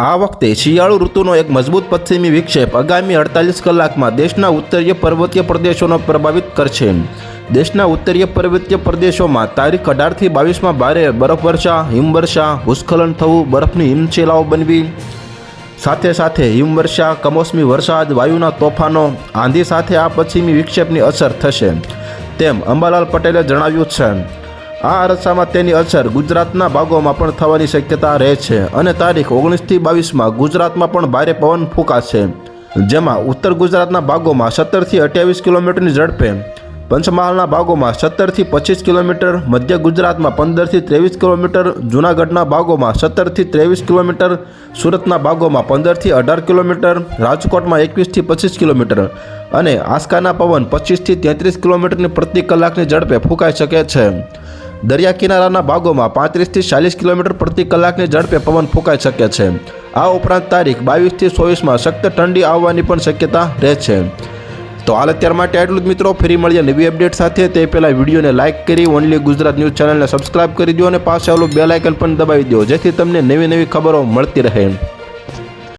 આ વખતે શિયાળુ ઋતુનો એક મજબૂત પશ્ચિમી વિક્ષેપ આગામી અડતાલીસ કલાકમાં દેશના ઉત્તરીય પર્વતીય પ્રદેશોને પ્રભાવિત કરશે. દેશના ઉત્તરીય પર્વતીય પ્રદેશોમાં તારીખ અઢારથી બાવીસમાં ભારે બરફવર્ષા હિમવર્ષા, ભૂસ્ખલન થવું, બરફની હિમશિલાઓ બનવી. સાથે સાથે હિમવર્ષા, કમોસમી વરસાદ, વાયુના તોફાનો, આંધી સાથે આ પશ્ચિમી વિક્ષેપની અસર થશે. તેમ અંબાલાલ પટેલે જણાવ્યું છે. આ અરસામાં તેની અસર ગુજરાતના ભાગોમાં પણ થવાની શક્યતા રહે છે અને તારીખ ઓગણીસથી બાવીસમાં ગુજરાતમાં પણ ભારે પવન ફૂંકાશે, જેમાં ઉત્તર ગુજરાતના ભાગોમાં સત્તરથી અઠ્યાવીસ કિલોમીટરની ઝડપે, પંચમહાલના ભાગોમાં સત્તરથી પચીસ કિલોમીટર, મધ્ય ગુજરાતમાં પંદરથી ત્રેવીસ કિલોમીટર, જૂનાગઢના ભાગોમાં સત્તરથી ત્રેવીસ કિલોમીટર, સુરતના ભાગોમાં પંદરથી અઢાર કિલોમીટર, રાજકોટમાં એકવીસથી પચીસ કિલોમીટર અને આસ્કાના પવન પચીસથી તેત્રીસ કિલોમીટરની પ્રતિ કલાકની ઝડપે ફૂંકાઈ શકે છે. દરિયા કિનારાના ભાગોમાં પાંત્રીસથી ચાલીસ કિલોમીટર પ્રતિ કલાકની ઝડપે પવન ફૂંકાઈ શકે છે. આ ઉપરાંત તારીખ બાવીસથી ચોવીસમાં સખ્ત ઠંડી આવવાની પણ શક્યતા રહે છે. તો હાલ અત્યાર માટે આટલું જ મિત્રો. ફરી મળીએ નવી અપડેટ સાથે. તે પહેલાં વિડીયોને લાઇક કરી ઓનલી ગુજરાત ન્યૂઝ ચેનલને સબસ્ક્રાઇબ કરી દો અને પાસે આવેલું બેલ આઇકન પણ દબાવી દો, જેથી તમને નવી નવી ખબરો મળતી રહે.